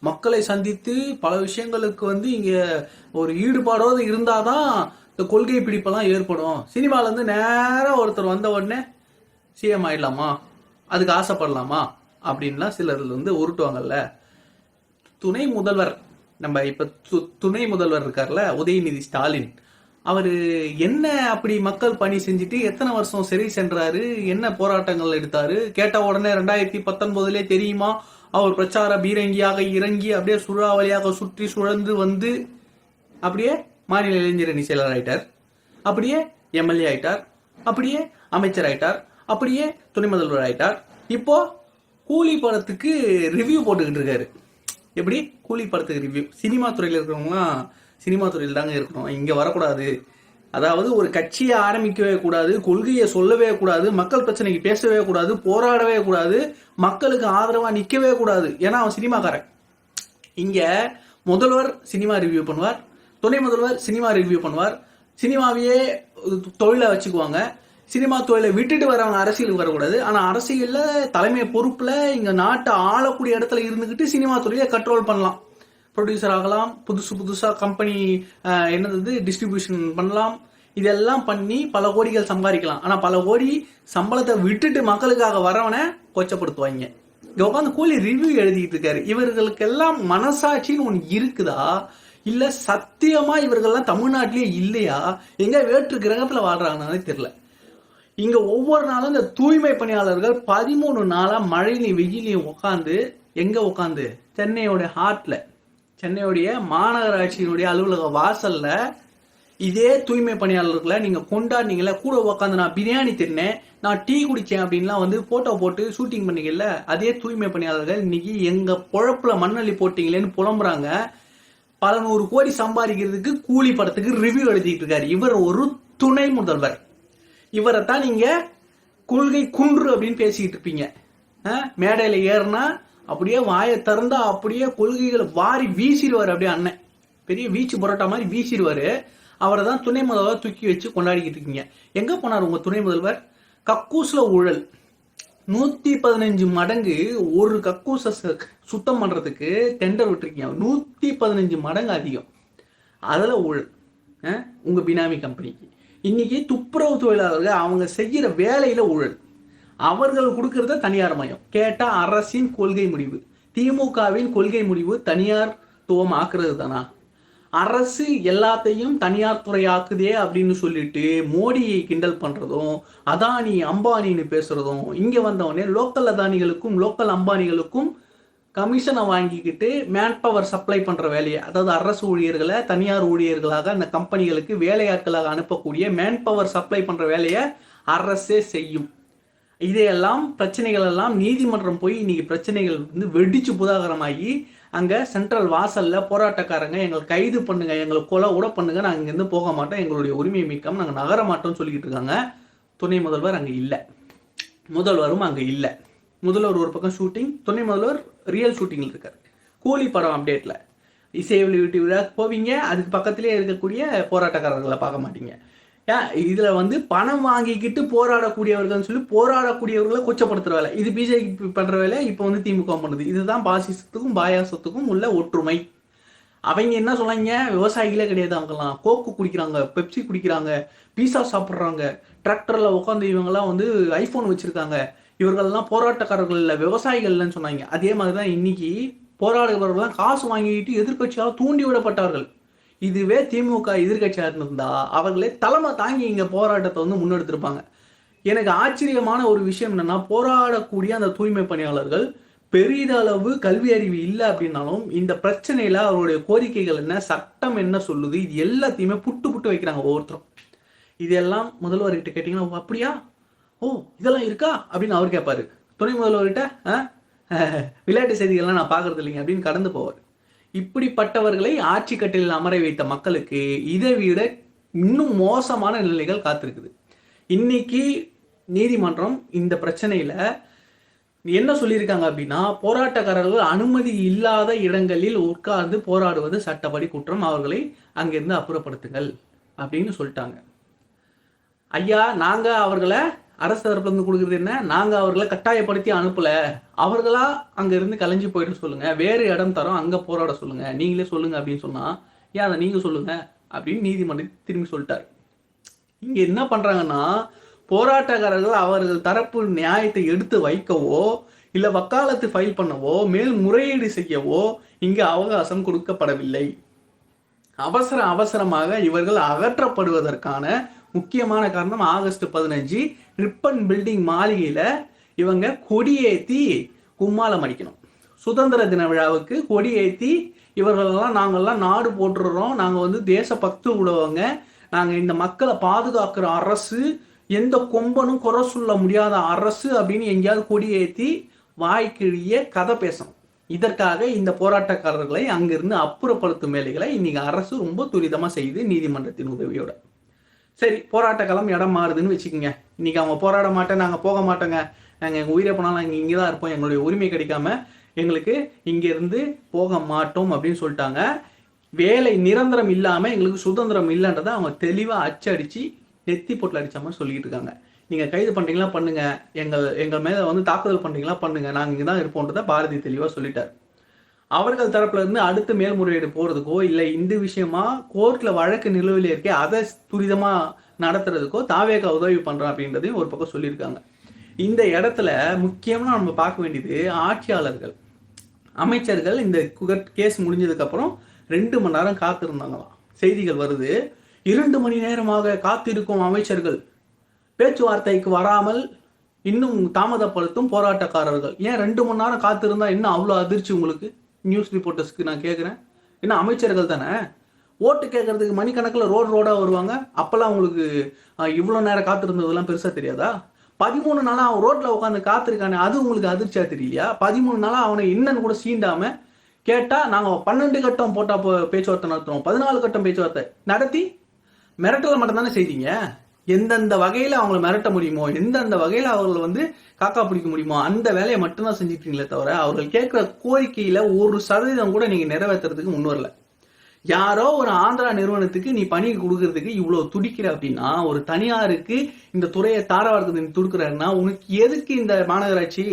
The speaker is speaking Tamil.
மக்களை சந்தித்து பல விஷயங்களுக்கு வந்து இங்க ஒரு ஈடுபாடோடு இருந்தாதான் இந்த கொள்கை பிடிப்பெல்லாம் ஏற்படும். சினிமால இருந்து ஒருத்தர் வந்த உடனே சிஎம் ஆயிடலாமா? அதுக்கு ஆசைப்படலாமா? அப்படின்லாம் சிலர் வந்து உருட்டுவாங்கல்ல. துணை முதல்வர் நம்ம இப்ப து- துணை முதல்வர் இருக்கார்ல உதயநிதி ஸ்டாலின் அவர் என்ன அப்படி மக்கள் பணி செஞ்சுட்டு எத்தனை வருஷம் சிறை சென்றாரு? என்ன போராட்டங்கள் எடுத்தாரு? கேட்ட உடனே ரெண்டாயிரத்தி பத்தொன்பதுலே தெரியுமா? அவர் பிரச்சார பீரங்கியாக இறங்கி அப்படியே சுழாவளியாக சுற்றி சுழந்து வந்து அப்படியே மாநில இளைஞர் அணி செயலர் ஆயிட்டார். அப்படியே எம்எல்ஏ ஆயிட்டார். அப்படியே அமைச்சர் ஆயிட்டார். அப்படியே துணை முதல்வர் ஆயிட்டார். இப்போ கூலி படத்துக்கு ரிவ்யூ போட்டுக்கிட்டு இருக்காரு. எப்படி? கூலி படத்துக்கு ரிவ்யூ சினிமா துறையில் இருக்கிறவங்களாம் சினிமா துறையில் தாங்க இருக்கணும். இங்கே வரக்கூடாது. அதாவது ஒரு கட்சியை ஆரம்பிக்கவே கூடாது கொள்கையை சொல்லவே கூடாது மக்கள் பிரச்சனைக்கு பேசவே கூடாது போராடவே கூடாது மக்களுக்கு ஆதரவாக நிற்கவே கூடாது. ஏன்னா அவன் சினிமாக்காரன். இங்கே முதல்வர் சினிமா ரிவ்யூ பண்ணுவார் துணை முதல்வர் சினிமா ரிவ்யூ பண்ணுவார். சினிமாவையே தொழிலை வச்சுக்குவாங்க. சினிமா தொழிலை விட்டுட்டு வரவங்க அரசியலுக்கு வரக்கூடாது. ஆனா அரசியல்ல தலைமை பொறுப்புல இங்க நாட்டை ஆளக்கூடிய இடத்துல இருந்துகிட்டு சினிமா துறையை கண்ட்ரோல் பண்ணலாம். ப்ரொடியூசர் ஆகலாம் புதுசு புதுசா கம்பெனி என்னது டிஸ்ட்ரிபியூஷன் பண்ணலாம். இதெல்லாம் பண்ணி பல கோடிகள் சம்பாதிக்கலாம். ஆனா பல கோடி சம்பளத்தை விட்டுட்டு மக்களுக்காக வரவனை கொச்சப்படுத்துவாங்க. இங்க உட்காந்து கூலி ரிவ்யூ எழுதிட்டு இருக்காரு. இவர்களுக்கெல்லாம் மனசாட்சின்னு ஒன்று இருக்குதா? இல்ல சத்தியமா இவர்கள்லாம் தமிழ்நாட்டிலேயே இல்லையா? எங்க வேற்று கிரகத்துல வாழ்றாங்கன்னு தெரியல. இங்க ஒவ்வொரு நாளும் இந்த தூய்மை பணியாளர்கள் பதிமூணு நாளா மழையிலையும் வெயிலையும் உட்காந்து எங்க உட்காந்து சென்னையோட ஹார்ட்ல சென்னையுடைய மாநகராட்சியினுடைய அலுவலக வாசல்ல இதே தூய்மை பணியாளர்களை நீங்க கொண்டாடினீங்களே கூட உட்காந்து நான் பிரியாணி தின்னேன் நான் டீ குடிச்சேன் அப்படின்லாம் வந்து போட்டோ போட்டு ஷூட்டிங் பண்ணீங்கல்ல அதே தூய்மை பணியாளர்கள் இன்னைக்கு எங்க பொழப்புல மண்ணள்ளி போட்டீங்களேன்னு புலம்புறாங்க. பல நூறு கோடி சம்பாதிக்கிறதுக்கு கூலி படத்துக்கு ரிவ்யூ எழுதிட்டு இருக்காரு. இவர் ஒரு துணை முதல்வர். இவரை தான் நீங்க கொள்கை குன்று அப்படின்னு பேசிக்கிட்டு இருப்பீங்க. மேடையில ஏறினா அப்படியே வாயை திறந்தா அப்படியே கொள்கைகளை வாரி வீசிடுவாரு அப்படியே அண்ணன். பெரிய வீச்சு புரோட்டா மாதிரி வீசிடுவாரு. அவரை தான் துணை முதல்வர் தூக்கி வச்சு கொண்டாடிக்கிட்டு இருக்கீங்க. எங்க போனார் உங்க துணை முதல்வர்? கக்கூஸ்ல ஊழல். நூத்தி பதினஞ்சு மடங்கு ஒரு கக்கூச சுத்தம் பண்றதுக்கு டெண்டர் விட்டுருக்கீங்க. நூத்தி பதினஞ்சு மடங்கு அதிகம். அதுல ஊழல். உங்க பினாமி கம்பெனிக்கு இன்னைக்கு துப்புரவு தொழிலாளர்கள் அவங்க செய்யற வேலையில ஊழல். அவர்கள் கொடுக்கறத தனியார் மயம். கேட்டா அரசின் கொள்கை முடிவு. திமுகவின் கொள்கை முடிவு தனியார் துவம் ஆக்குறது தானா? அரசு எல்லாத்தையும் தனியார் துறையாக்குதே அப்படின்னு சொல்லிட்டு மோடியை கிண்டல் பண்றதும் அதானி அம்பானின்னு பேசுறதும் இங்க வந்தவொடனே லோக்கல் அதானிகளுக்கும் லோக்கல் அம்பானிகளுக்கும் கமிஷனை வாங்கிக்கிட்டு மேன் பவர் சப்ளை பண்ற வேலையை அதாவது அரசு ஊழியர்களை தனியார் ஊழியர்களாக அந்த கம்பெனிகளுக்கு வேலையாட்களாக அனுப்பக்கூடிய மேன் பவர் சப்ளை பண்ற வேலையை அரசே செய்யும். இதையெல்லாம் பிரச்சனைகள் எல்லாம் நீதிமன்றம் போய் இன்னைக்கு பிரச்சனைகள் வந்து வெடிச்சு புதாகரமாகி அங்க சென்ட்ரல் வாசல்ல போராட்டக்காரங்க எங்களை கைது பண்ணுங்க எங்களை கொலை கூட பண்ணுங்க நாங்க இங்கிருந்து போக மாட்டோம் எங்களுடைய உரிமை மிக்கம் நாங்க நகர மாட்டோம்னு சொல்லிக்கிட்டு இருக்காங்க. துணை முதல்வர் அங்க இல்லை. முதல்வரும் அங்க இல்லை. முதல்வர் ஒரு பக்கம் ஷூட்டிங் துணை முதல்வர் ரியல் ஷூட்டிங்ல இருக்கார். கூலி படம் அப்டேட்ல இசை வெளியீட்டு விழா போவீங்க அதுக்கு பக்கத்திலே இருக்கக்கூடிய போராட்டக்காரர்களை பார்க்க மாட்டீங்க. ஏன் இதுல வந்து பணம் வாங்கிக்கிட்டு போராடக்கூடியவர்கள் சொல்லி போராடக்கூடியவர்களை கொச்சப்படுத்துற வேலை. இது பிஜேபி பண்ற வேலை இப்போ வந்து திமுக பண்ணுது. இதுதான் பாசிசத்துக்கும் பாயாசத்துக்கும் உள்ள ஒற்றுமை. அவங்க என்ன சொன்னாங்க? விவசாயிகளே கிடையாது அவங்கெல்லாம். கோக்கு குடிக்கிறாங்க பெப்சி குடிக்கிறாங்க பீஸா சாப்பிட்றாங்க. டிராக்டர்ல உட்காந்து இவங்கெல்லாம் வந்து ஐபோன் வச்சிருக்காங்க. இவர்கள்லாம் போராட்டக்காரர்கள் இல்லை விவசாயிகள் இல்லைன்னு சொன்னாங்க. அதே மாதிரி தான் இன்னைக்கு போராடுபவர்கள்லாம் காசு வாங்கிட்டு எதிர்க்கட்சியால் தூண்டி விடப்பட்டார்கள். இதுவே திமுக எதிர்கட்சியாக இருந்திருந்தா அவர்களே தலைமை தாங்கி இங்கே போராட்டத்தை வந்து முன்னெடுத்திருப்பாங்க. எனக்கு ஆச்சரியமான ஒரு விஷயம் என்னன்னா போராடக்கூடிய அந்த தூய்மை பணியாளர்கள் பெரிதளவு கல்வி அறிவு இல்லை அப்படின்னாலும் இந்த பிரச்சனையில அவருடைய கோரிக்கைகள் என்ன சட்டம் என்ன சொல்லுது இது எல்லாத்தையுமே புட்டு புட்டு வைக்கிறாங்க ஒவ்வொருத்தரும். இதெல்லாம் முதல்வர்கிட்ட கேட்டீங்கன்னா அப்படியா? ஓ இதெல்லாம் இருக்கா? அப்படின்னு அவர் கேட்பாரு துணை முதல்வர்கிட்ட "ஆ? விளையாட்டு செய்திகள்லாம் நான் பார்க்கறது இல்லைங்க அப்படின்னு கடந்து போவார். இப்படிப்பட்டவர்களை ஆட்சி கட்டிலில் அமர வைத்த மக்களுக்கு இதை விட இன்னும் மோசமான நிலைகள் காத்திருக்குது. இன்னைக்கு நீதிமன்றம் இந்த பிரச்சனையில என்ன சொல்லியிருக்காங்க அப்படின்னா போராட்டக்காரர்கள் அனுமதி இல்லாத இடங்களில் உட்கார்ந்து போராடுவது சட்டப்படி குற்றம் அவர்களை அங்கிருந்து அப்புறப்படுத்துங்கள் அப்படின்னு சொல்லிட்டாங்க. ஐயா நாங்கள் அவர்களை அரசு தரப்புல இருந்து கொடுக்குறது என்ன? நாங்க அவர்களை கட்டாயப்படுத்தி அனுப்பல. அவர்களா அங்க இருந்து கலைஞ்சு போயிட்டு சொல்லுங்க. வேறு இடம் தரோம். அங்க போராட சொல்லுங்க. நீங்களே சொல்லுங்க அப்படின்னு சொன்னா ஏன் அதை நீங்க சொல்லுங்க? அப்படின்னு நீதிமன்றம் திரும்பி சொல்லிட்டாரு. இங்க என்ன பண்றாங்கன்னா போராட்டக்காரர்கள் அவர்கள் தரப்பு நியாயத்தை எடுத்து வைக்கவோ இல்ல வக்காலத்து ஃபைல் பண்ணவோ மேல் முறையீடு செய்யவோ இங்கு அவகாசம் கொடுக்கப்படவில்லை. அவசர அவசரமாக இவர்கள் அகற்றப்படுவதற்கான முக்கியமான காரணம் ஆகஸ்ட் பதினஞ்சு ரிப்பன் பில்டிங் மாளிகையில இவங்க கொடியேத்தி கும்மாளம் அடிக்கணும். சுதந்திர தின விழாவுக்கு கொடியேத்தி இவர்களெல்லாம் நாங்கெல்லாம் நாடு போட்டுடுறோம் நாங்கள் வந்து தேசபக்து உள்ளவங்க. நாங்கள் இந்த மக்களை பாதுகாக்கிற அரசு எந்த கொம்பனும் குறை சொல்ல முடியாத அரசு அப்படின்னு எங்கேயாவது கொடியேற்றி வாய்க்கிழிய கதை பேசணும். இதற்காக இந்த போராட்டக்காரர்களை அங்கிருந்து அப்புறப்படுத்தும் வேலைகளை இன்னைக்கு அரசு ரொம்ப துரிதமாக செய்து நீதிமன்றத்தின் உதவியோட. சரி போராட்ட களம் இடம் மாறுதுன்னு வச்சுக்கோங்க. இன்னைக்கு அவங்க போராட மாட்டேன் நாங்கள் போக மாட்டோங்க. நாங்கள் எங்கள் உயிரை போனாலும் நாங்கள் இங்கே தான் இருப்போம். எங்களுடைய உரிமை கிடைக்காம எங்களுக்கு இங்கேருந்து போக மாட்டோம் அப்படின்னு சொல்லிட்டாங்க. வேலை நிரந்தரம் இல்லாமல் எங்களுக்கு சுதந்திரம் இல்லைன்றதை அவங்க தெளிவாக அச்சடிச்சு நெத்தி பொட்டில் அடித்த மாதிரி சொல்லிட்டு இருக்காங்க. நீங்கள் கைது பண்ணுறீங்களா பண்ணுங்கள் எங்கள் எங்கள் மேலே வந்து தாக்குதல் பண்ணுறீங்களா பண்ணுங்கள் நாங்கள் இங்கே தான் இருப்போன்றதை பாரதி தெளிவாக சொல்லிட்டார். அவர்கள் தரப்புல இருந்து அடுத்த மேல்முறையீடு போறதுக்கோ இல்ல இந்த விஷயமா கோர்ட்ல வழக்கு நிலுவையில் இருக்கே அதை துரிதமா நடத்துறதுக்கோ தாவேக உதவி பண்றான் அப்படின்றதையும் ஒரு பக்கம் சொல்லியிருக்காங்க. இந்த இடத்துல முக்கியமா நம்ம பார்க்க வேண்டியது ஆட்சியாளர்கள். அமைச்சர்கள் இந்த கேஸ் முடிஞ்சதுக்கு அப்புறம் ரெண்டு மணி நேரம் காத்திருந்தாங்களாம். செய்திகள் வருது இரண்டு மணி நேரமாக காத்திருக்கும் அமைச்சர்கள். பேச்சுவார்த்தைக்கு வராமல் இன்னும் தாமதப்படுத்தும் போராட்டக்காரர்கள். ஏன் ரெண்டு மணி நேரம் காத்திருந்தா இன்னும் அவ்வளோ அதிர்ச்சி உங்களுக்கு? நியூஸ் ரிப்போர்ட்டர்ஸ்க்கு நான் கேட்குறேன் என்ன அமைச்சர்கள் தானே? ஓட்டு கேட்கறதுக்கு மணிக்கணக்கில் ரோடு ரோடாக வருவாங்க. அப்போல்லாம் உங்களுக்கு இவ்வளோ நேரம் காத்திருந்ததெல்லாம் பெருசாக தெரியாதா? பதிமூணு நாளாக அவன் ரோட்டில் உட்காந்து காத்திருக்கானே அது உங்களுக்கு அதிர்ச்சியாக தெரியலையா? பதிமூணு நாளாக அவனை என்னன்னு கூட சீண்டாமல் கேட்டால் நாங்கள் பன்னெண்டு கட்டம் போட்டால் பேச்சுவார்த்தை நடத்துகிறோம் பதினாலு கட்டம் பேச்சுவார்த்தை. நடத்தி மிரட்டலை மட்டும் தானே செய்தீங்க எந்தெந்த வகையில அவங்கள மிரட்ட முடியுமோ எந்தெந்த வகையில அவர்களை வந்து காக்கா பிடிக்க முடியுமோ அந்த வேலையை மட்டும்தான் செஞ்சுட்டீங்களே தவிர அவர்கள் கேட்கிற கோரிக்கையில ஒரு சதவீதம் கூட நீங்க நிறைவேற்றுறதுக்கு முன் வரல. யாரோ ஒரு ஆந்திரா நிறுவனத்துக்கு நீ பணி கொடுக்கறதுக்கு இவ்வளவு துடிக்கிற அப்படின்னா ஒரு தனியாருக்கு இந்த துறையை தாரவாரத்துக்கு நீ துடுக்குறாருன்னா உனக்கு எதுக்கு இந்த மாநகராட்சி?